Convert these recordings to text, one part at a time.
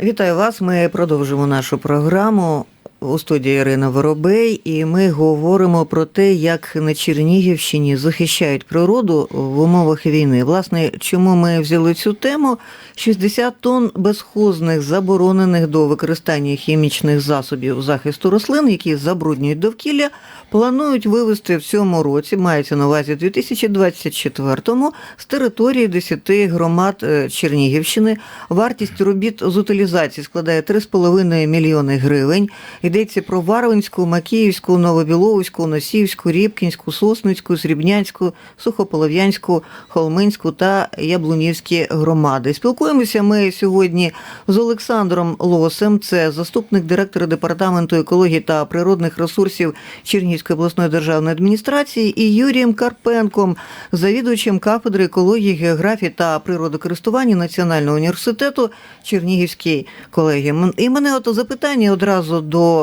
Вітаю вас. Ми продовжимо нашу програму у студії Ірина Воробей, і ми говоримо про те, як на Чернігівщині захищають природу в умовах війни. Власне, чому ми взяли цю тему? 60 тонн безхозних, заборонених до використання хімічних засобів захисту рослин, які забруднюють довкілля, планують вивезти в цьому році, мається на увазі 2024-му, з території 10 громад е, Чернігівщини. Вартість робіт з утилізації складає 3,5 мільйони гривень. Йдеться про Варвинську, Макіївську, Новобіловську, Носівську, Рібкінську, Сосницьку, Срібнянську, Сухополов'янську, Холминську та Яблунівські громади. Спілкуємося ми сьогодні з Олександром Лосем, це заступник директора департаменту екології та природних ресурсів Чернігівської обласної державної адміністрації, і Юрієм Карпенком, завідувачем кафедри екології, географії та природокористування Національного університету Чернігівський колегії. І мене от запитання одразу до.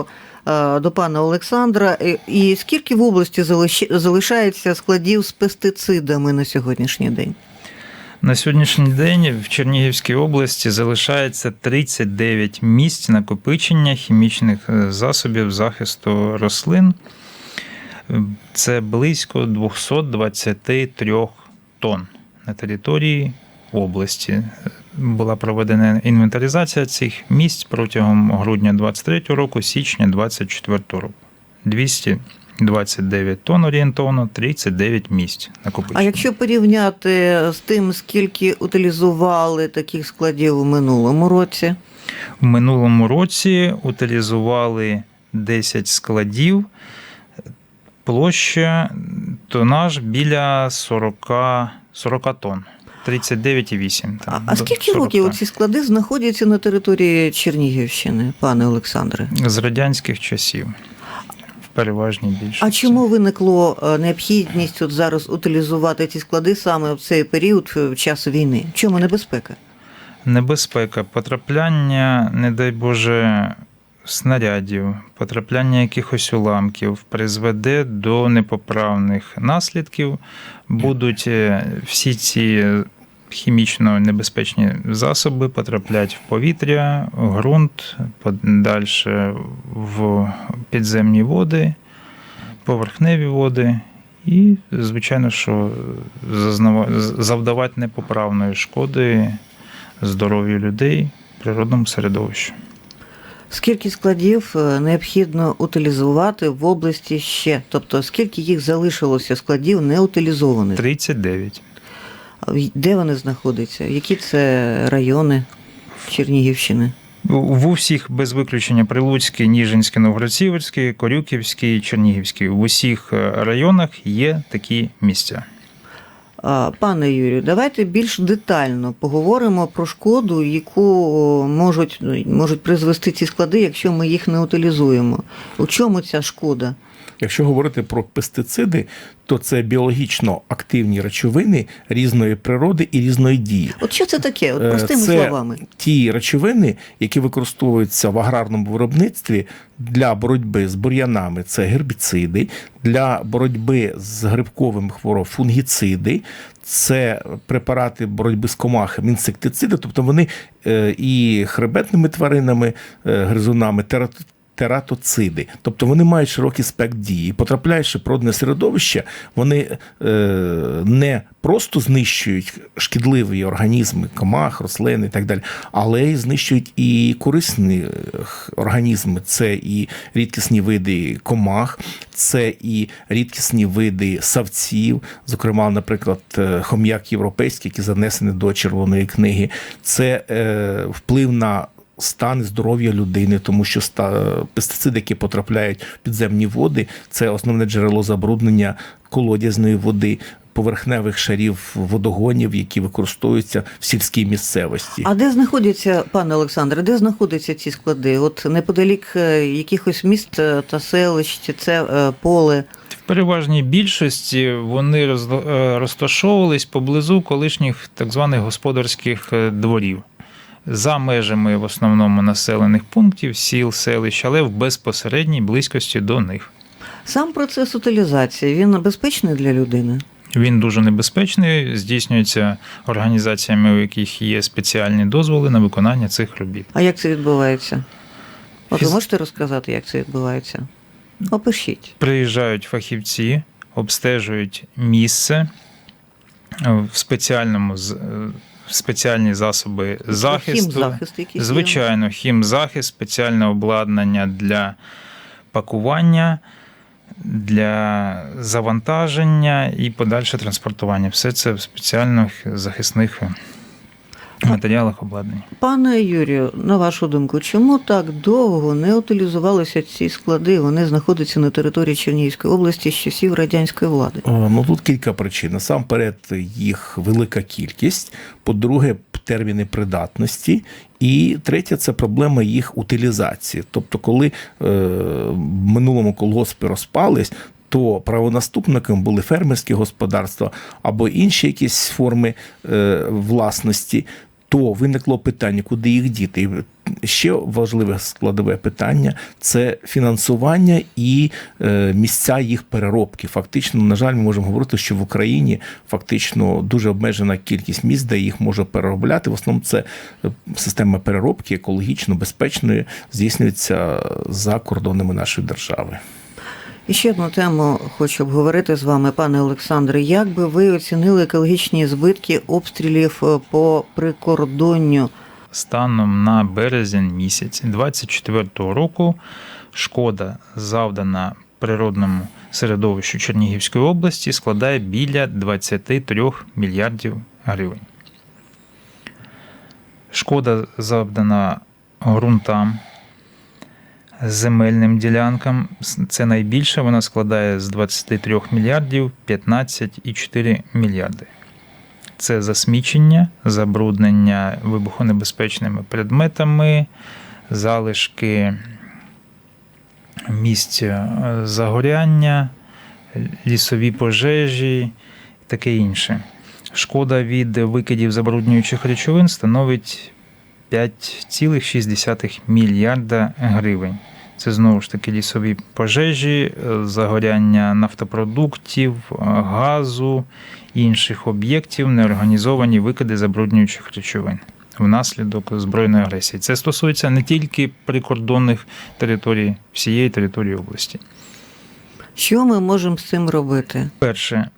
Е, До пана Олександра, І- скільки в області залишається складів з пестицидами на сьогоднішній день? На сьогоднішній день в Чернігівській області залишається 39 місць накопичення хімічних е, засобів захисту рослин. Це близько 223 тонн на території області. Була проведена інвентаризація цих місць протягом грудня 23 року, січня 24 року. 229 тонн орієнтовно, 39 місць накопичення. А якщо порівняти з тим, скільки утилізували таких складів у минулому році, В минулому році утилізували 10 складів, площа тонаж біля 40, 40 тонн. 39,8. а, а скільки 40 років ці склади знаходяться на території Чернігівщини, пане Олександре? З радянських часів. В переважній більшості. А чому виникло е, необхідність от зараз утилізувати ці склади саме в цей період е, в час війни? Чому небезпека? Небезпека, потрапляння, не дай Боже, снарядів, потрапляння якихось уламків призведе до непоправних наслідків. Будуть е, всі ці хімічно небезпечні засоби потраплять в повітря, в ґрунт, далі в підземні води, поверхневі води. І, звичайно, що завдавати непоправної шкоди здоров'ю людей, природному середовищу. Скільки складів е, необхідно утилізувати в області ще? Тобто, скільки їх залишилося складів неутилізованих? 39. Де вони знаходяться? Які це райони Чернігівщини? У- В усіх без виключення Прилуцький, Ніжинський, Новгород-Сіверський, Корюківський, Чернігівський. В усіх е, районах є такі місця. Пане Юрію, давайте більш детально поговоримо про шкоду, яку можуть, ну, можуть призвести ці склади, якщо ми їх не утилізуємо. У чому ця шкода? Якщо говорити про пестициди, то це біологічно активні речовини різної природи і різної дії. От що це таке? От Е, простими це словами. Ті речовини, які використовуються в аграрному виробництві для боротьби з бур'янами, це гербіциди, для боротьби з грибковим хвороб фунгіциди. Це препарати боротьби з комахами, інсектициди, тобто вони е, і хребетними тваринами, е, гризунами, тератоциди. Тобто вони мають широкий спектр дії. Потрапляючи в природне середовище, вони е, не просто знищують шкідливі організми, комах, рослини і так далі, але й знищують і корисні е, організми. Це і рідкісні види комах, це і рідкісні види савців, зокрема, наприклад, е, хом'як європейський, який занесений до червоної книги. Це е, вплив на стан здоров'я людини, тому що ста- пестициди, які потрапляють в підземні води, це основне джерело забруднення колодязної води. Поверхневих шарів водогонів, які використовуються в сільській місцевості. А де знаходяться, пане Олександре, де знаходяться ці склади? От неподалік е, якихось міст е, та селищ, це е, поле. В переважній більшості вони розташовувались поблизу колишніх так званих господарських дворів. За межами в основному населених пунктів, сіл, селищ, але в безпосередній близькості до них. Сам процес утилізації він безпечний для людини. Він дуже небезпечний, здійснюється організаціями, у яких є спеціальні дозволи на виконання цих робіт. А як це відбувається? От ви можете розказати, як це відбувається? Опишіть. Приїжджають фахівці, обстежують місце е, в спеціальному е, спеціальні засоби захисту. Хімзахист? Звичайно, хімзахист, спеціальне обладнання для пакування, для завантаження і подальше транспортування. Все це в спеціальних захисних матеріалах обладнання. Пане Юрію, на вашу думку, чому так довго не утилізувалися ці склади? Вони знаходяться на території Чернігівської області з часів радянської влади. Е, Ну тут кілька причин. Насамперед, їх велика кількість. По-друге, терміни придатності. І третє це проблема їх утилізації. Тобто, коли е, в минулому колгоспи розпались. То правонаступником були фермерські господарства або інші якісь форми е, власності, то виникло питання, куди їх діти. І ще важливе складове питання це фінансування і е, місця їх переробки. Фактично, на жаль, ми можемо говорити, що в Україні фактично дуже обмежена кількість місць, де їх можна переробляти. В основному це е, система переробки екологічно безпечної здійснюється за кордонами нашої держави. І ще одну тему хочу обговорити з вами, пане Олександре. Як би ви оцінили екологічні збитки обстрілів е, по прикордонню? Станом на березень місяць 24-го року шкода, завдана природному середовищу Чернігівської області, складає біля 23 мільярдів гривень. Шкода завдана ґрунтам, земельним ділянкам. Це найбільше, вона складає з 23 мільярдів 15,4 мільярди це засмічення, забруднення вибухонебезпечними предметами, залишки місць е, загоряння, лісові пожежі і таке інше. Шкода від викидів забруднюючих речовин становить 5,6 мільярда гривень. Це знову ж таки лісові пожежі, е, загоряння нафтопродуктів, е, газу, інших об'єктів, неорганізовані викиди забруднюючих речовин внаслідок збройної агресії. Це стосується не тільки прикордонних територій всієї території області. Що ми можемо з цим робити? Перше,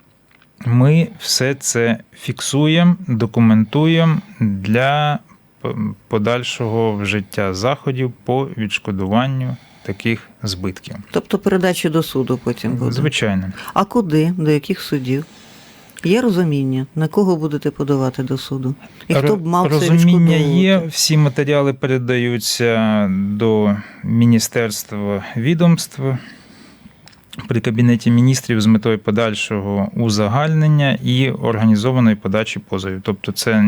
ми все це фіксуємо, документуємо для подальшого вжиття заходів по відшкодуванню таких збитків. Тобто передачі до суду потім буде. Звичайно. А куди? До яких судів? Є розуміння, на кого будете подавати до суду? І хто б мав це Розуміння відшкодовувати? є, всі матеріали передаються до Міністерства відомств при Кабінеті міністрів з метою подальшого узагальнення і організованої подачі позовів. Тобто, це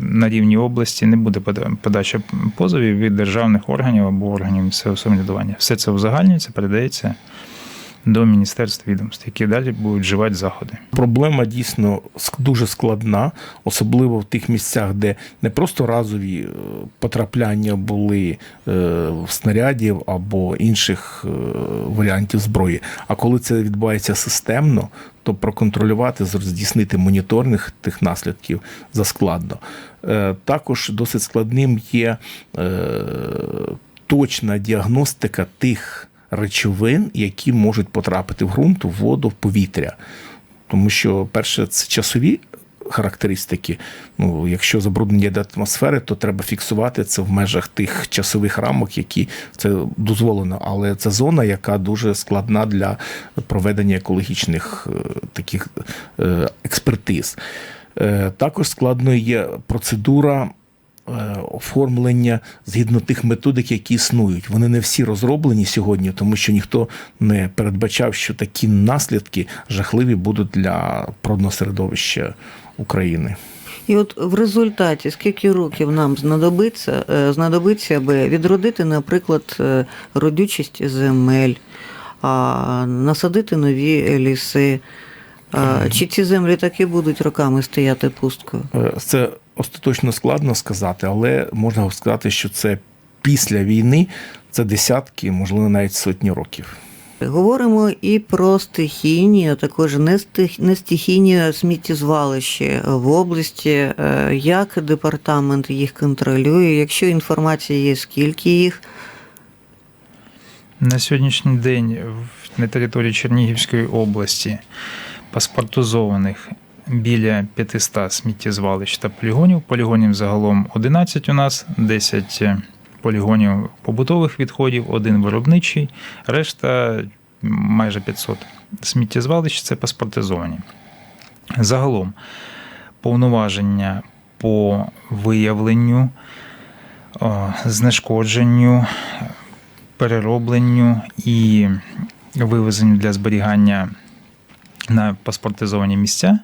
на рівні області не буде пода- подача позовів від державних органів або органів місцевого самоврядування. Все це узагальнюється, передається до Міністерства відомств, які далі будуть вживати заходи. Проблема дійсно дуже складна, особливо в тих місцях, де не просто разові е, потрапляння були е, снарядів або інших е, варіантів зброї. А коли це відбувається системно, то проконтролювати, здійснити моніторинг тих наслідків заскладно. Також досить складним є точна діагностика тих речовин, які можуть потрапити в ґрунт, в воду, в повітря. Тому що, перше, це часові характеристики. Ну, якщо забруднення до атмосфери, то треба фіксувати це в межах тих часових рамок, які це дозволено. Але це зона, яка дуже складна для проведення екологічних е, таких е, експертиз. Е, Також складною є процедура оформлення згідно тих методик, які існують. Вони не всі розроблені сьогодні, тому що ніхто не передбачав, що такі наслідки жахливі будуть для природного середовища України. І от в результаті скільки років нам знадобиться, е, знадобиться, аби відродити, наприклад, е, родючість земель, насадити нові ліси. Чи ці землі таки будуть роками стояти пусткою? Е, Це остаточно складно сказати, але можна сказати, що це після війни це десятки, можливо, навіть сотні років. Говоримо і про стихійні, а також нестих- нестихійні сміттєзвалища в області. Е, Як департамент їх контролює? Якщо інформація є, скільки їх? На сьогоднішній день на території Чернігівської області паспортизованих біля 500 сміттєзвалищ та полігонів. Полігонів загалом 11 у нас, 10 полігонів побутових відходів, один виробничий, решта майже 500 сміттєзвалищ це паспортизовані. Загалом повноваження по виявленню, знешкодженню, переробленню і вивезенню для зберігання на паспортизовані місця.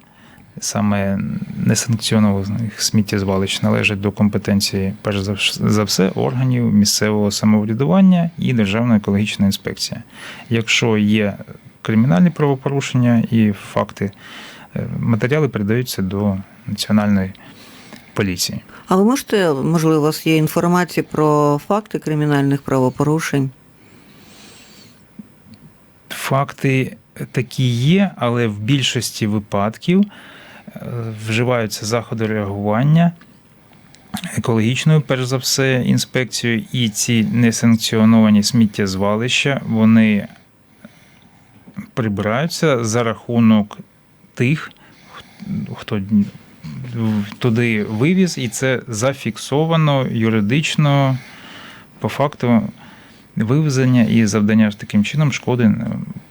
Саме несанкціонованих сміттєзвалищ належать до компетенції, перш за все, органів місцевого самоврядування і Державна екологічна інспекція. Якщо є кримінальні правопорушення і факти, е, матеріали передаються до національної поліції. А ви можете, можливо, у вас є інформація про факти кримінальних правопорушень? Факти такі є, але в більшості випадків вживаються заходи реагування екологічною, перш за все, інспекцією, і ці несанкціоновані сміттєзвалища вони прибираються за рахунок тих, хто туди вивіз, і це зафіксовано юридично по факту вивезення і завдання таким чином шкоди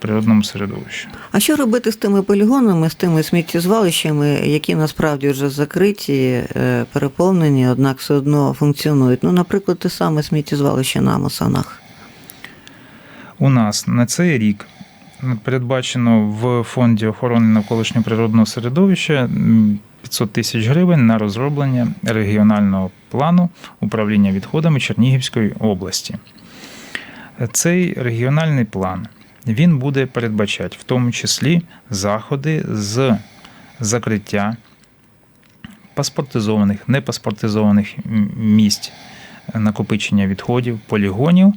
природному середовищу. А що робити з тими полігонами, з тими сміттєзвалищами, які насправді вже закриті, е, переповнені, однак все одно функціонують? Ну, наприклад, те саме сміттєзвалище на Мосанах. У нас на цей рік передбачено в фонді охорони навколишнього природного середовища 500 тисяч гривень на розроблення регіонального плану управління відходами Чернігівської області. Цей регіональний план він буде передбачати в тому числі заходи з закриття паспортизованих, непаспортизованих місць накопичення відходів, полігонів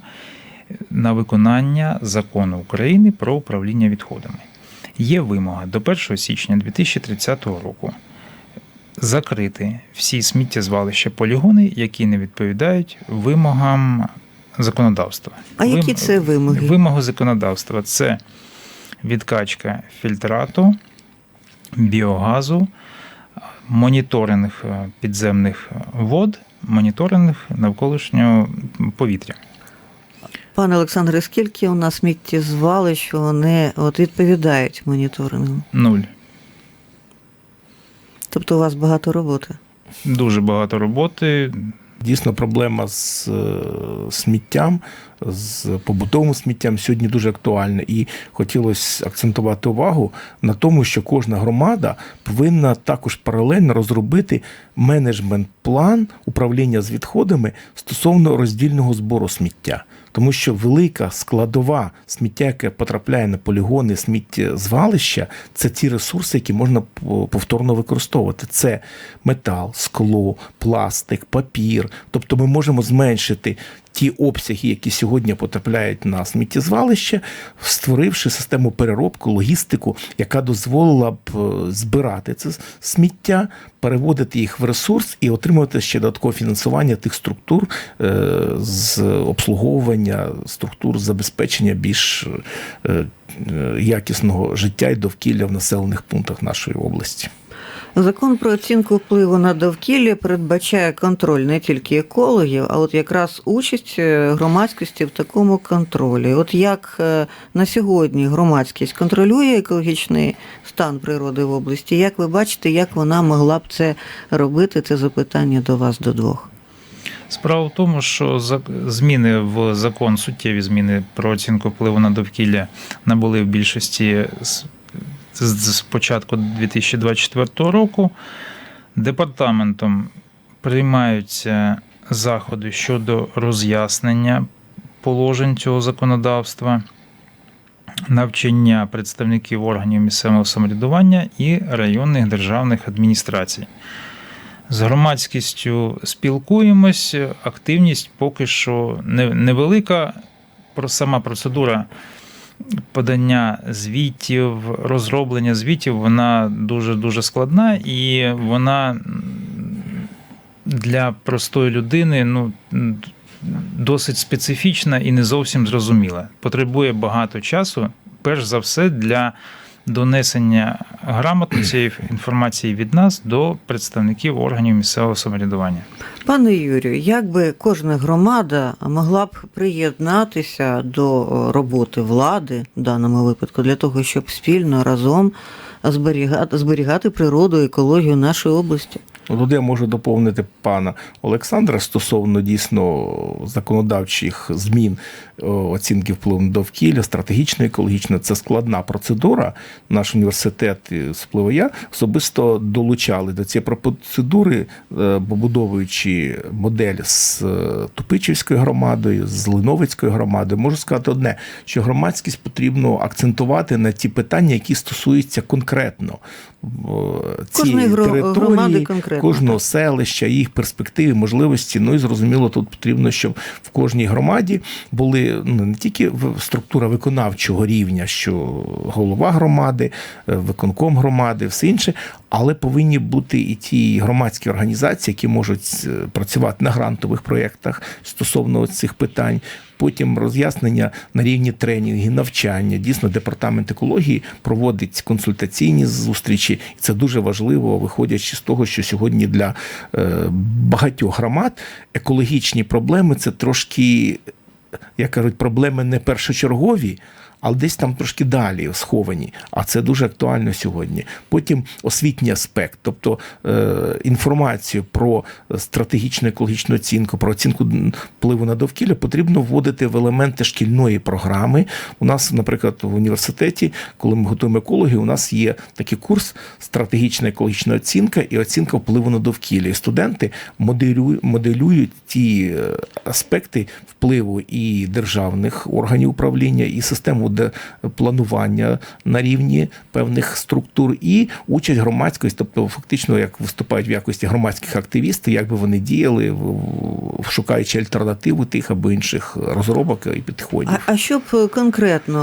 на виконання закону України про управління відходами. Є вимога до 1 січня 2030 року закрити всі сміттєзвалища полігони, які не відповідають вимогам законодавства. А які це вимоги? Вимоги законодавства це відкачка фільтрату, біогазу, моніторинг е, підземних вод, моніторинг навколишнього повітря. Пане Олександре, скільки у нас сміттєзвалищ вони от відповідають моніторингу? Нуль. Тобто у вас багато роботи. Дуже багато роботи. Дійсно, проблема з е, сміттям, з побутовим сміттям сьогодні дуже актуальна. І хотілося акцентувати увагу на тому, що кожна громада повинна також паралельно розробити менеджмент-план управління з відходами стосовно роздільного збору сміття. Тому що велика складова сміття, яке потрапляє на полігони, сміттєзвалища, це ті ресурси, які можна повторно використовувати. Це метал, скло, пластик, папір. Тобто ми можемо зменшити ті обсяги, які сьогодні потрапляють на сміттєзвалище, створивши систему переробки, логістику, яка дозволила б е, збирати це сміття, переводити їх в ресурс і отримувати ще додаткове фінансування тих структур е, з обслуговування структур забезпечення більш е, якісного життя і довкілля в населених пунктах нашої області. Закон про оцінку впливу на довкілля передбачає контроль не тільки екологів, а от якраз участь е, громадськості в такому контролі. От як е, на сьогодні громадськість контролює екологічний стан природи в області? Як ви бачите, як вона могла б це робити? Це запитання до вас до двох. Справа в тому, що зміни в закон, суттєві зміни про оцінку впливу на довкілля набули в більшості з, з початку 2024 року. Департаментом приймаються заходи щодо роз'яснення положень цього законодавства, навчання представників органів місцевого самоврядування і районних державних адміністрацій. З громадськістю спілкуємось, активність поки що невелика. Сама процедура подання звітів, розроблення звітів, вона дуже дуже складна і вона для простої людини ну, досить специфічна і не зовсім зрозуміла. Потребує багато часу, перш за все, для донесення грамотно цієї інформації від нас до представників органів місцевого самоврядування. Пане Юрію, як би кожна громада могла б приєднатися до е, роботи влади в даному випадку для того, щоб спільно разом зберігати, зберігати природу, екологію нашої області? Тут я можу доповнити пана Олександра стосовно дійсно законодавчих змін оцінки впливу на довкілля, стратегічно екологічно. Це складна процедура. Наш університет, і я, особисто долучали до цієї процедури, е, побудовуючи модель з е, Тупичівською громадою, з Линовицькою громадою. Можу сказати одне, що громадськість потрібно акцентувати на ті питання, які стосуються конкретно е, Кожної цієї території, громади конкретно, кожного селища, їх перспективи, можливості. Ну і зрозуміло, тут потрібно, щоб в кожній громаді були ну, не тільки структура виконавчого рівня, що голова громади, е, виконком громади, все інше, але повинні бути і ті громадські організації, які можуть е, працювати на грантових проєктах стосовно цих питань. Потім роз'яснення на рівні тренінгів, навчання. Дійсно, департамент екології проводить консультаційні зустрічі, і це дуже важливо, виходячи з того, що сьогодні для е, багатьох громад екологічні проблеми це трошки, як кажуть, проблеми не першочергові. Але десь там трошки далі сховані, а це дуже актуально сьогодні. Потім освітній аспект, тобто е, інформацію про стратегічну екологічну оцінку, про оцінку впливу на довкілля потрібно вводити в елементи шкільної програми. У нас, наприклад, в університеті, коли ми готуємо екологію, у нас є такий курс стратегічна екологічна оцінка і оцінка впливу на довкілля. І студенти моделюють, ті е, аспекти впливу і державних органів управління, і систему де планування на рівні певних структур, і участь громадськості, тобто фактично як виступають в якості громадських активістів, як би вони діяли, шукаючи альтернативу тих або інших розробок і підходів. А, а що б конкретно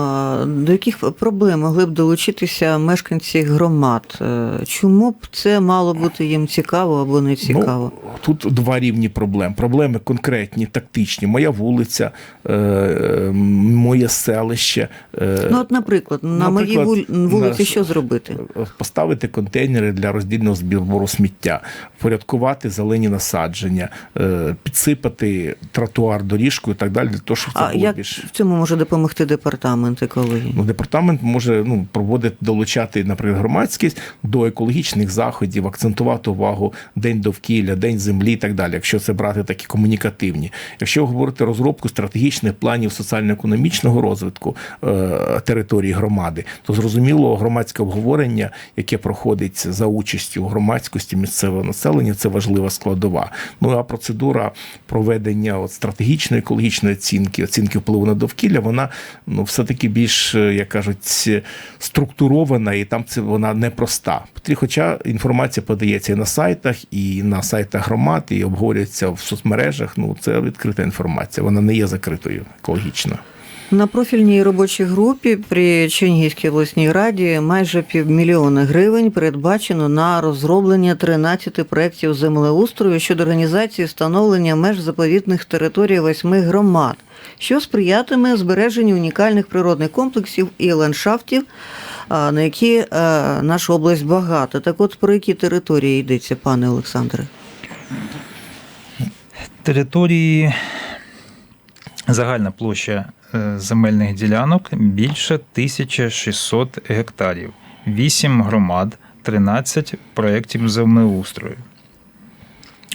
до яких проблем могли б долучитися мешканці громад? Е, Чому б це мало бути їм цікаво або не цікаво? Ну, тут два рівні проблем. Проблеми конкретні, тактичні. Моя вулиця, е, моє селище. Е, Ну, от, наприклад, на моїй вулиці що зробити? Поставити контейнери для роздільного збору сміття, впорядкувати зелені насадження, е, підсипати тротуар доріжкою і так далі, для того, щоб це А було як більш. в цьому може допомогти департамент екології? Ну, департамент може ну, проводити, долучати, наприклад, громадськість до екологічних заходів, акцентувати увагу День довкілля, День землі і так далі, якщо це брати такі комунікативні. Якщо говорити розробку стратегічних планів соціально-економічного розвитку е, території громади, то зрозуміло громадське обговорення, яке проходить за участю громадськості місцевого населення, це важлива складова. Ну а процедура проведення от стратегічної екологічної оцінки, оцінки впливу на довкілля, вона ну все-таки більш, е, як кажуть, структурована, і там це вона непроста. Хоча інформація подається і на сайтах, і на сайтах громад, і обговорюється в соцмережах. Ну це відкрита інформація, вона не є закритою екологічно. На профільній робочій групі при Чернігівській обласній раді майже півмільйона гривень передбачено на розроблення 13 проєктів землеустрою щодо організації встановлення меж заповітних територій восьми громад, що сприятиме збереженню унікальних природних комплексів і ландшафтів, на які е, наша область багата. Так от про які території йдеться, пане Олександре? Території загальна площа земельних ділянок більше 1600 гектарів, 8 громад, 13 проєктів землеустрою.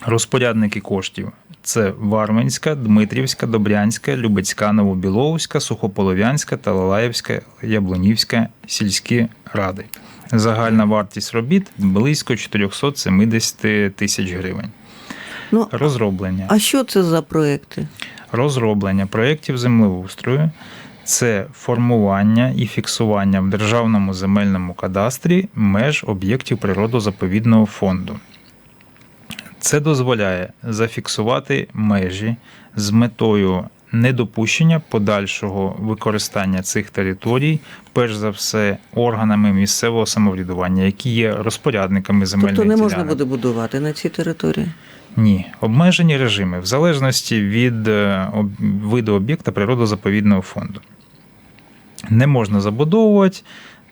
Розпорядники коштів це Варменська, Дмитрівська, Добрянська, Любецька, Новобіловська, Сухополов'янська, Талалаївська, Яблунівська сільські ради. Загальна вартість робіт близько 470 тисяч гривень. Ну, Розроблення. а що це за проекти? Розроблення проєктів землеустрою це формування і фіксування в державному земельному кадастрі меж об'єктів природозаповідного фонду. Це дозволяє зафіксувати межі з метою недопущення подальшого використання цих територій, перш за все, органами місцевого самоврядування, які є розпорядниками земельних Тобто не можна ділянок. буде будувати на цій території? Ні, обмежені режими в залежності від е, виду об'єкта природозаповідного фонду. Не можна забудовувати.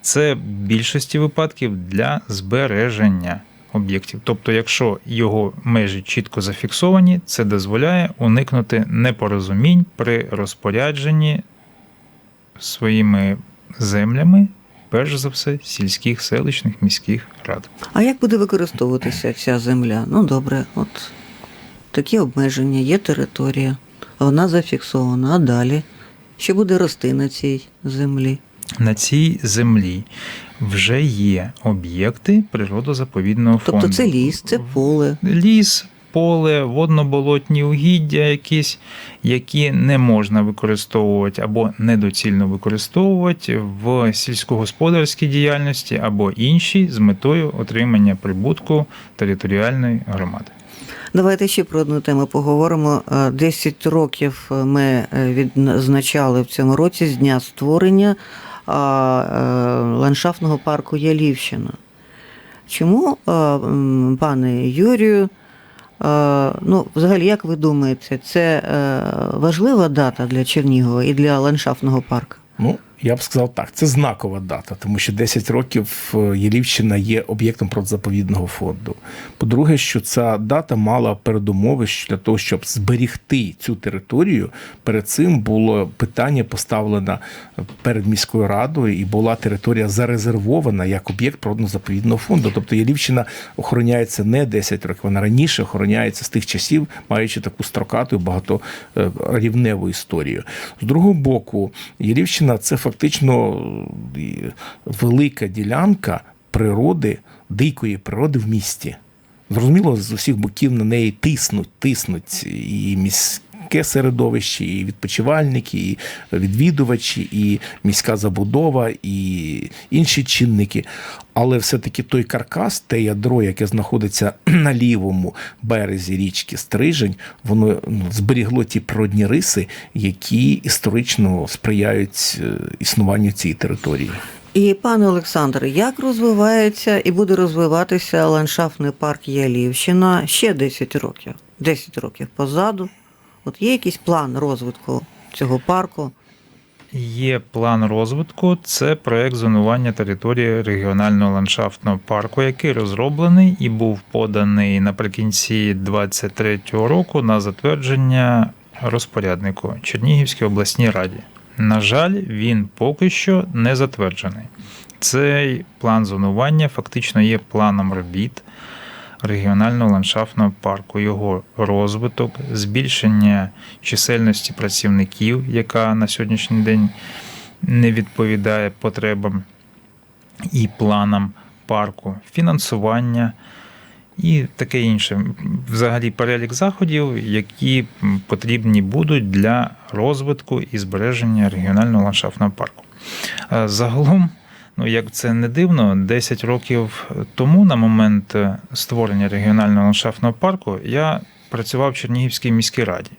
Це в більшості випадків для збереження об'єктів. Тобто, якщо його межі чітко зафіксовані, це дозволяє уникнути непорозумінь при розпорядженні своїми землями, перш за все, сільських, селищних, міських рад. А як буде використовуватися ця земля? Ну добре, от такі обмеження, є територія, вона зафіксована, а далі. Що буде рости на цій землі? На цій землі вже є об'єкти природозаповідного фонду. Тобто це ліс, це поле. Ліс, поле, водно-болотні угіддя якісь, які не можна використовувати або недоцільно використовувати в сільськогосподарській діяльності або іншій з метою отримання прибутку територіальної громади. Давайте ще про одну тему поговоримо. Е, 10 років ми е, відзначали в цьому році з дня створення е, ландшафтного парку Ялівщина. Чому, е, пане Юрію, е, ну, взагалі, як ви думаєте, це е, важлива дата для Чернігова і для ландшафтного парку? Ну, я б сказав так, це знакова дата, тому що 10 років е, Єлівщина є об'єктом протизаповідного фонду. По-друге, що ця дата мала передумови для того, щоб зберігти цю територію. Перед цим було питання поставлено перед міською радою, і була територія зарезервована як об'єкт природно-заповідного фонду. Тобто Єлівщина охороняється не 10 років, вона раніше охороняється з тих часів, маючи таку строкату і багаторівневу історію. З другого боку, Єлівщина це фактично е, велика ділянка природи, дикої природи в місті. Зрозуміло, з усіх боків на неї тиснуть, тиснуть і міське середовище, і відпочивальники, і відвідувачі, і міська забудова, і інші чинники. Але все-таки той каркас, те ядро, яке знаходиться на лівому березі річки Стрижень, воно ну, зберігло ті природні риси, які історично сприяють е, існуванню цієї території. І пане Олександре, як розвивається і буде розвиватися ландшафтний парк Ялівщина ще 10 років? 10 років позаду. От є якийсь план розвитку цього парку? Є план розвитку. Це проект зонування території регіонального ландшафтного парку, який розроблений і був поданий наприкінці 2023 року на затвердження розпоряднику Чернігівській обласній раді. На жаль, він поки що не затверджений. Цей план зонування фактично є планом робіт регіонального ландшафтного парку, його розвиток, збільшення чисельності працівників, яка на сьогоднішній день не відповідає потребам і планам парку, фінансування і таке інше. Взагалі перелік заходів, які потрібні будуть для розвитку і збереження регіонального ландшафтного парку. Е, Загалом, ну як це не дивно, 10 років тому, на момент е, створення регіонального ландшафтного парку, я працював в Чернігівській міській раді.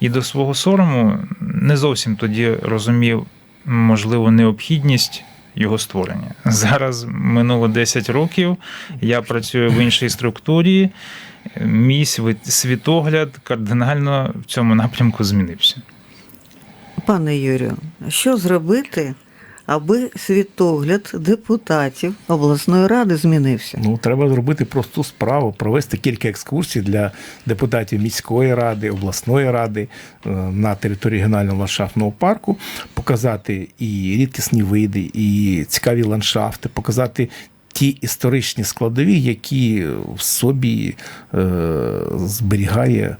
І до свого сорому не зовсім тоді розумів, можливо, необхідність його створення. Зараз минуло 10 років, я працюю в іншій структурі, мій світ- світогляд кардинально в цьому напрямку змінився. Пане Юрію, що зробити, аби світогляд депутатів обласної ради змінився? Ну, треба зробити просту справу, провести кілька екскурсій для депутатів міської ради, обласної ради е, на території регіонального ландшафтного парку, показати і рідкісні види, і цікаві ландшафти, показати. Ті історичні складові, які в собі е, зберігає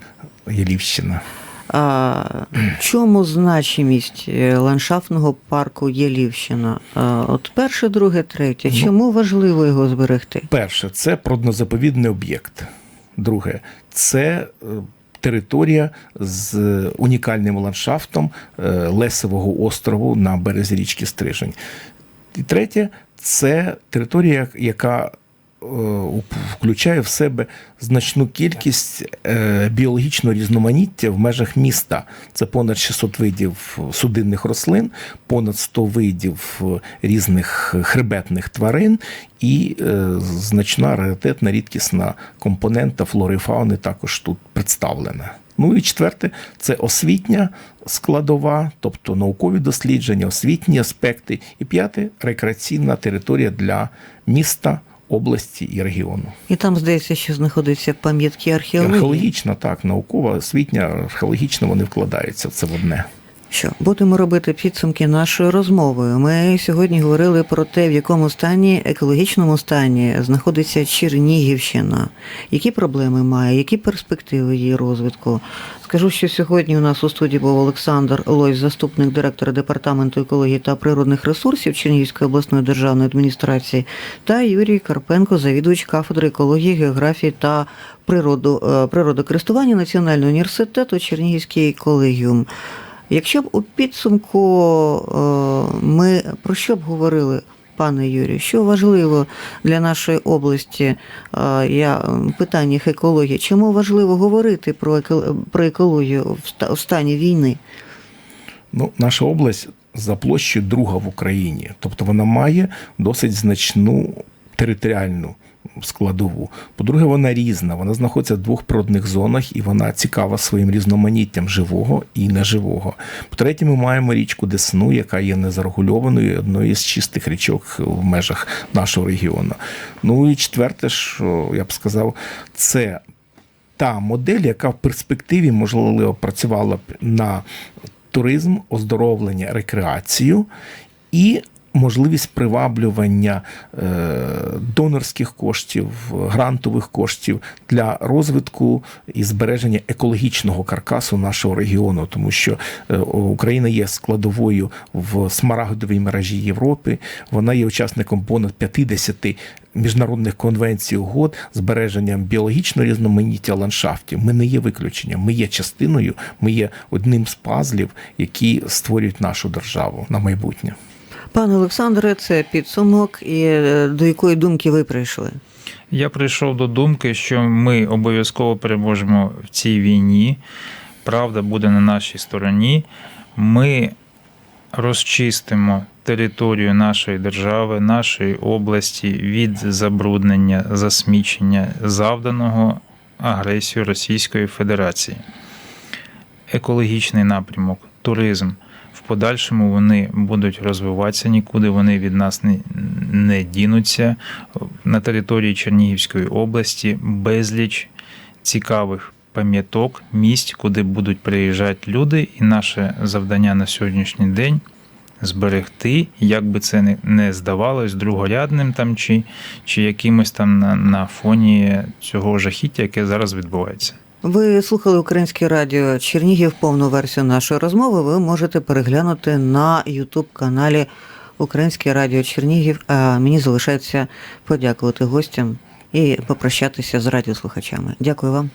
Ялівщина. А в чому значимість е, ландшафтного парку Єлівщина? От перше, друге, третє. Ну. Чому важливо його зберегти? Перше, це природнозаповідний об'єкт. Друге, це е, територія з унікальним ландшафтом е, Лесового острову на березі річки Стрижень. І третє, це територія, яка включає в себе значну кількість е, біологічного різноманіття в межах міста. Це понад 600 видів судинних рослин, понад 100 видів е, різних хребетних тварин і е, значна раритетна рідкісна компонента флори і фауни також тут представлена. Ну і четверте це освітня складова, тобто наукові дослідження, освітні аспекти. І п'яте рекреаційна територія для міста, області і регіону. І там, здається, що знаходяться пам'ятки археології. Археологічна, так, наукова, освітня, археологічна вони вкладаються це в одне. Що будемо робити підсумки нашої розмови. Ми сьогодні говорили про те, в якому стані, екологічному стані знаходиться Чернігівщина, які проблеми має, які перспективи її розвитку. Скажу, що сьогодні у нас у студії був Олександр Лось, заступник директора департаменту екології та природних ресурсів Чернігівської обласної державної адміністрації, та Юрій Карпенко, завідувач кафедри екології, географії та природу, е, природокористування Національного університету Чернігівський колегіум. Якщо б у підсумку е, ми про що б говорили, пане Юрію, що важливо для нашої області е, я в питаннях екології? Чому важливо говорити про про екологію в ста- в стані війни? Ну, наша область за площею друга в Україні, тобто вона має досить значну територіальну складову. По-друге, вона різна. Вона знаходиться в двох природних зонах, і вона цікава своїм різноманіттям живого і неживого. По-третє, ми маємо річку Десну, яка є незарегульованою, одною з чистих річок в межах нашого регіону. Ну і четверте, що я б сказав, це та модель, яка в перспективі можливо працювала б на туризм, оздоровлення, рекреацію і можливість приваблювання е, донорських коштів, грантових коштів для розвитку і збереження екологічного каркасу нашого регіону, тому що е, Україна є складовою в смарагдовій мережі Європи. Вона є учасником понад 50 міжнародних конвенцій угод збереженням біологічного різноманіття ландшафтів. Ми не є виключенням, ми є частиною, ми є одним з пазлів, які створюють нашу державу на майбутнє. Пане Олександре, це підсумок, і е, до якої думки ви прийшли? Я прийшов до думки, що ми обов'язково переможемо в цій війні. Правда буде на нашій стороні. Ми розчистимо територію нашої держави, нашої області від забруднення, засмічення, завданого агресією Російської Федерації. Екологічний напрямок, туризм. Подальшому вони будуть розвиватися, нікуди вони від нас не, не дінуться. На території Чернігівської області безліч цікавих пам'яток, місць, куди будуть приїжджати люди, і наше завдання на сьогоднішній день зберегти, як би це не здавалось, другорядним там чи, чи якимось там на, на фоні цього жахіття, яке зараз відбувається. Ви слухали українське радіо Чернігів. Повну версію нашої розмови ви можете переглянути на Ютуб каналі Українське Радіо Чернігів. А мені залишається подякувати гостям і попрощатися з радіослухачами. Дякую вам.